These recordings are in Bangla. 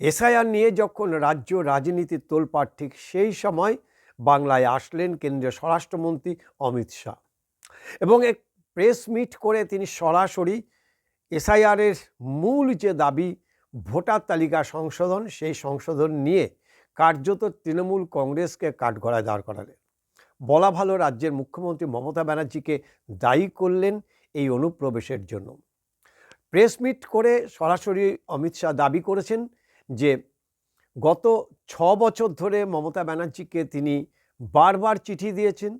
এসআইআর নিয়ে যখন রাজ্য রাজনীতির তোলপাড় ঠিক সেই সময় বাংলায় আসলেন কেন্দ্রীয় স্বরাষ্ট্রমন্ত্রী অমিত শাহ। এবং এক প্রেস মিট করে তিনি সরাসরি এসআইআরের মূল যে দাবি, ভোটার তালিকা সংশোধন, সেই সংশোধন নিয়ে কার্যত তৃণমূল কংগ্রেসকে কাঠগড়ায় দাঁড় করালেন। বলা ভালো, রাজ্যের মুখ্যমন্ত্রী মমতা ব্যানার্জিকে দায়ী করলেন এই অনুপ্রবেশের জন্য। প্রেস মিট করে সরাসরি অমিত শাহ দাবি করেছেন যে গত ছ বছর ধরে মমতা ব্যানার্জিকে তিনি বারবার চিঠি দিয়েছেন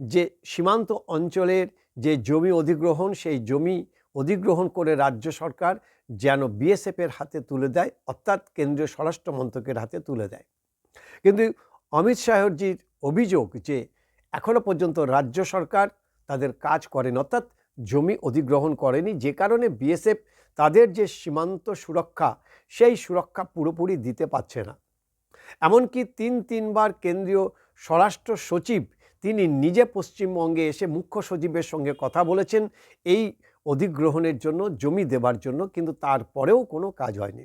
যে সীমান্ত অঞ্চলের যে জমি অধিগ্রহণ, সেই জমি অধিগ্রহণ করে রাজ্য সরকার যেন বিএসএফের হাতে তুলে দেয়, অর্থাৎ কেন্দ্রীয় স্বরাষ্ট্র মন্ত্রকের হাতে তুলে দেয়। কিন্তু অমিত শাহজির অভিযোগ যে এখনও পর্যন্ত রাজ্য সরকার তাদের কাজ করেন, অর্থাৎ জমি অধিগ্রহণ করেনি, যে কারণে বিএসএফ তাদের যে সীমান্ত সুরক্ষা, সেই সুরক্ষা পুরোপুরি দিতে পারছে না। এমনকি তিন তিনবার কেন্দ্রীয় স্বরাষ্ট্র সচিব তিনি নিজে পশ্চিমবঙ্গে এসে মুখ্য সচিবের সঙ্গে কথা বলেছেন, এই অধিগ্রহণের জন্য, জমি দেবার জন্য, কিন্তু তারপরেও কোনো কাজ হয়নি।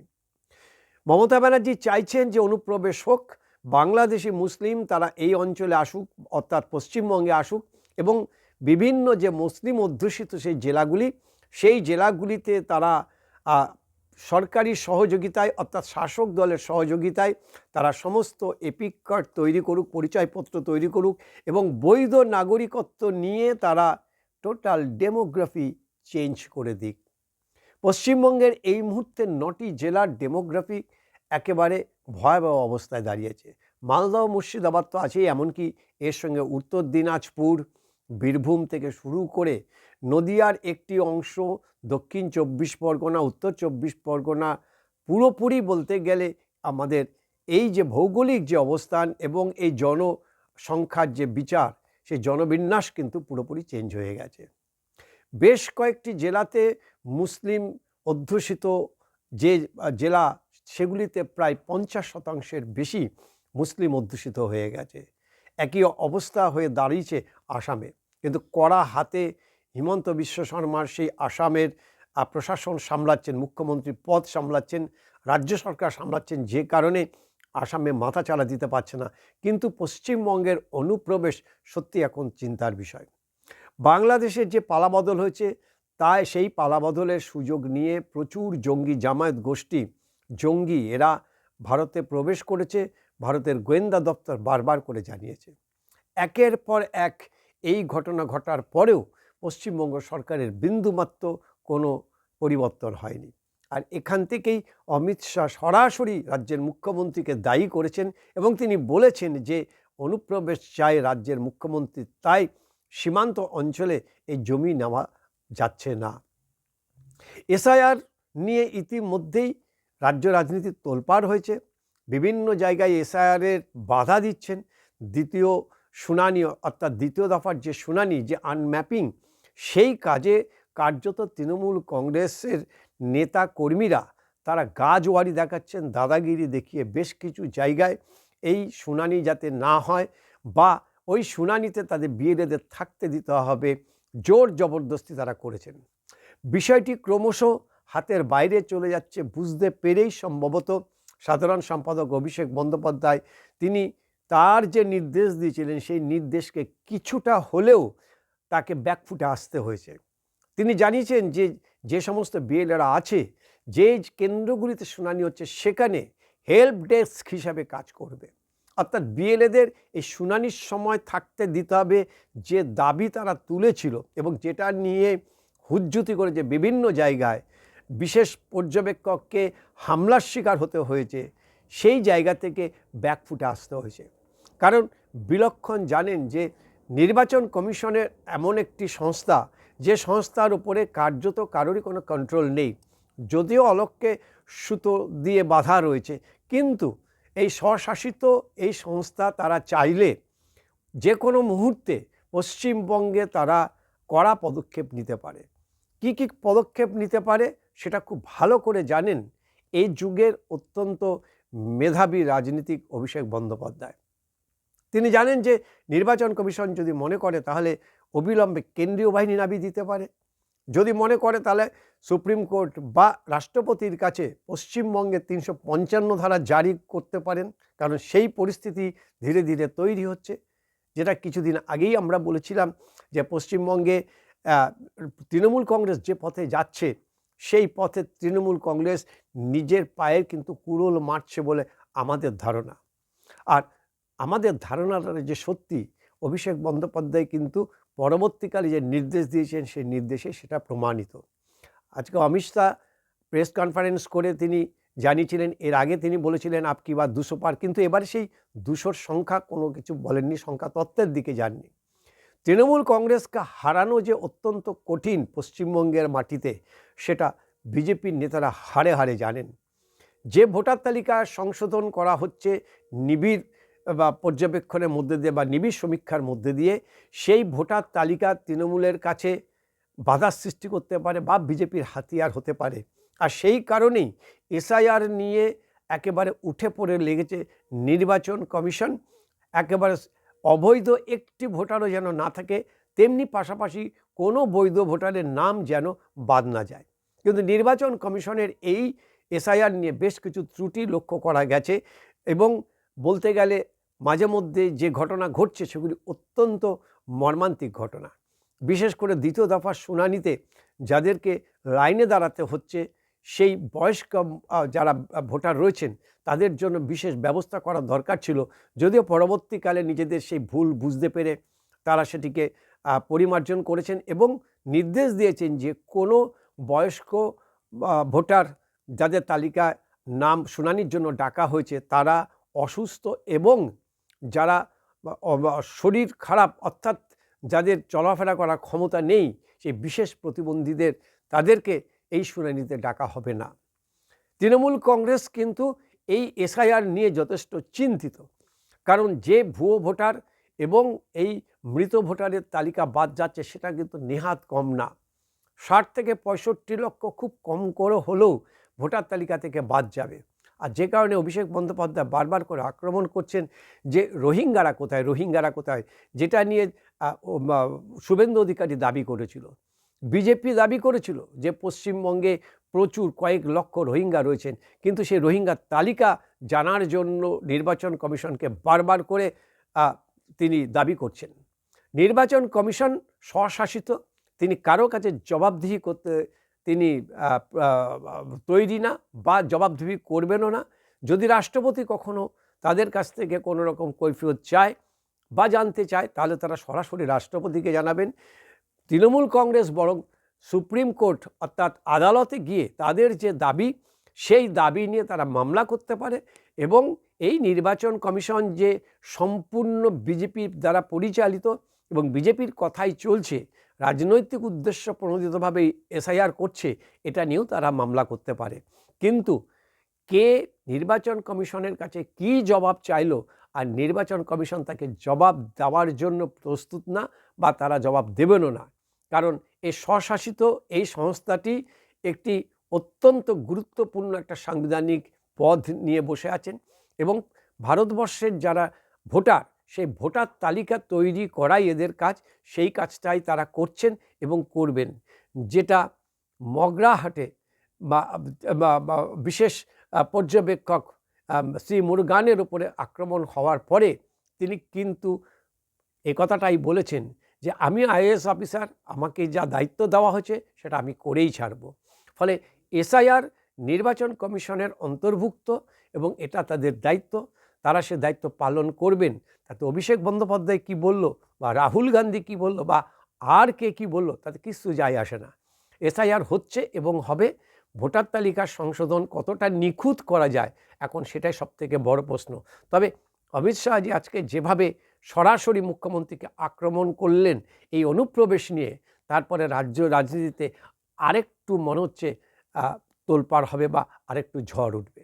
মমতা ব্যানার্জি চাইছেন যে অনুপ্রবেশ হোক, বাংলাদেশি মুসলিম তারা এই অঞ্চলে আসুক, অর্থাৎ পশ্চিমবঙ্গে আসুক এবং বিভিন্ন যে মুসলিম অধ্যুষিত সেই জেলাগুলি সেই জেলাগুলিতে তারা সরকারি সহযোগিতায় অর্থাৎ শাসক দলের সহযোগিতায় তারা সমস্ত এপিক কার্ড তৈরি করুক, পরিচয়পত্র তৈরি করুক এবং বৈধ নাগরিকত্ব নিয়ে তারা টোটাল ডেমোগ্রাফি চেঞ্জ করে দিক। পশ্চিমবঙ্গের এই মুহূর্তে নটি জেলার ডেমোগ্রাফি একেবারে ভয়াবহ অবস্থায় দাঁড়িয়েছে। মালদা ও মুর্শিদাবাদ তো আছেই, এমনকি এর সঙ্গে উত্তর দিনাজপুর বীরভূম থেকে শুরু করে নদিয়ার একটি অংশ, দক্ষিণ চব্বিশ পরগনা, উত্তর চব্বিশ পরগনা, পুরোপুরি বলতে গেলে আমাদের এই যে ভৌগোলিক যে অবস্থান এবং এই জনসংখ্যার যে বিচার, সেই জনবিন্যাস কিন্তু পুরোপুরি চেঞ্জ হয়ে গেছে। বেশ কয়েকটি জেলাতে মুসলিম অধ্যুষিত যে জেলা, সেগুলিতে প্রায় পঞ্চাশ শতাংশের বেশি মুসলিম অধ্যুষিত হয়ে গেছে। একই অবস্থা হয়ে দাঁড়িয়েছে আসামে। কিন্তু কড়া হাতে হিমন্ত বিশ্ব শর্মার সেই আসামের প্রশাসন সামলাচ্ছেন, মুখ্যমন্ত্রী পদ সামলাচ্ছেন, রাজ্য সরকার সামলাচ্ছেন যে কারণে আসামে মাথা চালা দিতে পারছে না। কিন্তু পশ্চিমবঙ্গের অনুপ্রবেশ সত্যি এখন চিন্তার বিষয়। বাংলাদেশের যে পালাবদল হয়েছে, তাই সেই পালাবদলের সুযোগ নিয়ে প্রচুর জঙ্গি জামায়াত গোষ্ঠী, জঙ্গি এরা ভারতে প্রবেশ করেছে, ভারতের গোয়েন্দা দপ্তর বারবার করে জানিয়েছে। একের পর এক এই ঘটনা ঘটার পরেও পশ্চিমবঙ্গ সরকারের বিন্দুমাত্র কোনো পরিবর্তন হয়নি। আর এখান থেকেই অমিত শাহ সরাসরি রাজ্যের মুখ্যমন্ত্রীকে দায়ী করেছেন এবং তিনি বলেছেন যে অনুপ্রবেশ চায় রাজ্যের মুখ্যমন্ত্রী, তাই সীমান্ত অঞ্চলে এই জমি নেওয়া যাচ্ছে না। এসআইআর নিয়ে ইতিমধ্যেই রাজ্য রাজনীতির তোলপাড় হয়েছে। বিভিন্ন জায়গায় এসআইআরের বাধা দিচ্ছেন। দ্বিতীয় শুনানি, অর্থাৎ দ্বিতীয় দফার যে শুনানি, যে আনম্যাপিং সেই কাজে কার্যত তৃণমূল কংগ্রেসের নেতা কর্মীরা, তারা গাজওয়ারি দেখাচ্ছেন, দাদাগিরি দেখিয়ে বেশ কিছু জায়গায় এই শুনানি যাতে না হয় বা ওই শুনানিতে তাদের বিয়েদের থাকতে দিতে হবে, জোর জবরদস্তি তারা করেছেন। বিষয়টি ক্রমশ হাতের বাইরে চলে যাচ্ছে, বুঝতে পেরেই সম্ভবত সাধারণ সম্পাদক অভিষেক বন্দ্যোপাধ্যায়, তিনি তার যে নির্দেশ দিয়েছিলেন, সেই নির্দেশকে কিছুটা হলেও তাকে ব্যাকফুটে আসতে হয়েছে। তিনি জানিয়েছেন যে যে সমস্ত বিএলএরা আছে, যে কেন্দ্রগুলিতে শুনানি হচ্ছে, সেখানে হেল্প ডেস্ক হিসাবে কাজ করবে। অর্থাৎ বিএলএদের এই শুনানির সময় থাকতে দিতে হবে যে দাবি তারা তুলেছিল এবং যেটা নিয়ে হুজ্জুতি করে যে বিভিন্ন জায়গায় বিশেষ পর্যবেক্ষককে হামলার শিকার হতে হয়েছে সেই জায়গা থেকে ব্যাকফুটে আসতে হয়েছে। কারণ বিলক্ষণ জানেন যে নির্বাচন কমিশনের এমন একটি সংস্থা, যে সংস্থার উপরে কার্যত কারোরই কোনো কন্ট্রোল নেই। যদিও অলককে সুতো দিয়ে বাধা রয়েছে, কিন্তু এই স্বশাসিত এই সংস্থা তারা চাইলে যে কোনো মুহূর্তে পশ্চিমবঙ্গে তারা কড়া পদক্ষেপ নিতে পারে। কি কি পদক্ষেপ নিতে পারে সেটা খুব ভালো করে জানেন এই যুগের অত্যন্ত মেধাবী রাজনীতিক অভিষেক বন্দ্যোপাধ্যায়। তিনি জানেন যে নির্বাচন কমিশন যদি মনে করে তাহলে অবিলম্বে কেন্দ্রীয় বাহিনী নামিয়ে দিতে পারে। যদি মনে করে তাহলে সুপ্রিম কোর্ট বা রাষ্ট্রপতির কাছে পশ্চিমবঙ্গে তিনশো পঞ্চান্ন ধারা জারি করতে পারেন, কারণ সেই পরিস্থিতি ধীরে ধীরে তৈরি হচ্ছে। যেটা কিছুদিন আগেই আমরা বলেছিলাম যে পশ্চিমবঙ্গে তৃণমূল কংগ্রেস যে পথে যাচ্ছে সেই পথে তৃণমূল কংগ্রেস নিজের পায়ের কিন্তু কুড়োল মারছে বলে আমাদের ধারণা। আর আমাদের ধারণাটা যে সত্যি, অভিষেক বন্দ্যোপাধ্যায় কিন্তু পরবর্তীকালে যে নির্দেশ দিয়েছেন সেই নির্দেশে সেটা প্রমাণিত। আজকে অমিত শাহ প্রেস কনফারেন্স করে তিনি জানিয়েছিলেন, এর আগে তিনি বলেছিলেন, আপকি বা দুশো পার, কিন্তু এবারে সেই দুশোর সংখ্যা কোনো কিছু বলেননি সংখ্যা তত্ত্বের দিকে যাননি। তৃণমূল কংগ্রেসকে হারানো যে অত্যন্ত কঠিন পশ্চিমবঙ্গের মাটিতে, সেটা বিজেপির নেতারা হারে হারে জানেন। যে ভোটার তালিকা সংশোধন করা হচ্ছে নিবিড় বা পর্যবেক্ষণের মধ্যে দিয়ে বা নিবিড় সমীক্ষার মধ্যে দিয়ে, সেই ভোটার তালিকা তৃণমূলের কাছে বাধার সৃষ্টি করতে পারে বা বিজেপির হাতিয়ার হতে পারে। আর সেই কারণেই এসআইআর নিয়ে একেবারে উঠে পড়ে লেগেছে নির্বাচন কমিশন। একেবারে অবৈধ একটি ভোটারও যেন না থাকে, তেমনি পাশাপাশি কোনো বৈধ ভোটারের নাম যেন বাদ না যায়। কিন্তু নির্বাচন কমিশনের এই এসআইআর নিয়ে বেশ কিছু ত্রুটি লক্ষ্য করা গেছে এবং বলতে গেলে মাঝে মধ্যে যে ঘটনা ঘটছে সেগুলি অত্যন্ত মর্মান্তিক ঘটনা। বিশেষ করে দ্বিতীয় দফার শুনানিতে যাদেরকে লাইনে দাঁড়াতে হচ্ছে সেই বয়স্ক যারা ভোটার রয়েছেন, তাদের জন্য বিশেষ ব্যবস্থা করা দরকার ছিল। যদিও পরবর্তীকালে নিজেদের সেই ভুল বুঝতে পেরে তারা সেটিকে পরিমার্জন করেছেন এবং নির্দেশ দিয়েছেন যে কোনো বয়স্ক ভোটার যাদের তালিকায় নাম শুনানির জন্য ডাকা হয়েছে, তারা অসুস্থ এবং যারা শরীর খারাপ, অর্থাৎ যাদের চলাফেরা করার ক্ষমতা নেই, সেই বিশেষ প্রতিবন্ধীদের, তাদেরকে এই শুনানিতে ডাকা হবে না। তৃণমূল কংগ্রেস কিন্তু এই এসআইআর নিয়ে যথেষ্ট চিন্তিত। কারণ যে ভুয়ো ভোটার এবং এই মৃত ভোটারের তালিকা বাদ যাচ্ছে সেটা কিন্তু নেহাত কম না। ষাট থেকে পঁয়ষট্টি লক্ষ খুব কম করে হলেও ভোটার তালিকা থেকে বাদ যাবে। আর যে কারণে অভিষেক বন্দ্যোপাধ্যায় বারবার করে আক্রমণ করছেন যে রোহিঙ্গারা কোথায় রোহিঙ্গারা কোথায়, যেটা নিয়ে শুভেন্দু অধিকারী দাবি করেছিল। বিজেপি দাবি করেছিল যে পশ্চিমবঙ্গে প্রচুর কয়েক লক্ষ রোহিঙ্গা রয়েছেন, কিন্তু সেই রোহিঙ্গার তালিকা জানার জন্য নির্বাচন কমিশনকে বারবার করে তিনি দাবি করছেন। নির্বাচন কমিশন স্বশাসিত, তিনি কারও কাছে জবাবদিহি করতে, তিনি তৈরি না বা জবাবদিহি করবেনও না। যদি রাষ্ট্রপতি কখনো তাদের কাছ থেকে কোনো রকম কৈফিয়ত চায় বা জানতে চায়, তাহলে তারা সরাসরি রাষ্ট্রপতিকে জানাবেন। তৃণমূল কংগ্রেস বরং সুপ্রিম কোর্ট অর্থাৎ আদালতে গিয়ে তাদের যে দাবি, সেই দাবি নিয়ে তারা মামলা করতে পারে এবং এই নির্বাচন কমিশন যে সম্পূর্ণ বিজেপির দ্বারা পরিচালিত এবং বিজেপির কথাই চলছে, রাজনৈতিক উদ্দেশ্য প্রণোদিতভাবে এসআইআর করছে, এটা নিয়েও তারা মামলা করতে পারে। কিন্তু কে নির্বাচন কমিশনের কাছে কি জবাব চাইলো আর নির্বাচন কমিশন তাকে জবাব দেওয়ার জন্য প্রস্তুত না বা তারা জবাব দেবেনও না কারণ এই স্বশাসিত এই সংস্থাটি একটি অত্যন্ত গুরুত্বপূর্ণ একটা সাংবিধানিক পদ নিয়ে বসে আছেন এবং ভারতবর্ষের যারা ভোটার, সেই ভোটার তালিকা তৈরি করাই এদের কাজ, সেই কাজটাই তারা করছেন এবং করবেন। যেটা মগরাহাটে বা বিশেষ পর্যবেক্ষক শ্রী মুরগানের উপরে আক্রমণ হওয়ার পরে তিনি কিন্তু এ কথাটাই বলেছেন যে আমি আইএএস অফিসার, আমাকে যা দায়িত্ব দেওয়া হয়েছে সেটা আমি করেই ছাড়ব। ফলে এসআইআর নির্বাচন কমিশনের অন্তর্ভুক্ত এবং এটা তাদের দায়িত্ব, তারা সে দায়িত্ব পালন করবেন। তাতে অভিষেক বন্দ্যোপাধ্যায় কি বলল বা রাহুল গান্ধী কি বলল বা আর কে কি বলল, তাতে কিছু যায় আসে না। এসআইআর হচ্ছে এবং হবে, ভোটার তালিকার সংশোধন কতটা নিখুঁত করা যায়, এখন সেটাই সবথেকে বড় প্রশ্ন। তবে অমিত শাহ আজকে যেভাবে সরাসরি মুখ্যমন্ত্রীকে আক্রমণ করলেন, এই অনুপ্রবেশ নিয়ে, তারপরে রাজ্য রাজনীতিতে আরেকটু মনে হচ্ছে তোলপাড় হবে বা আরেকটু ঝড় উঠবে।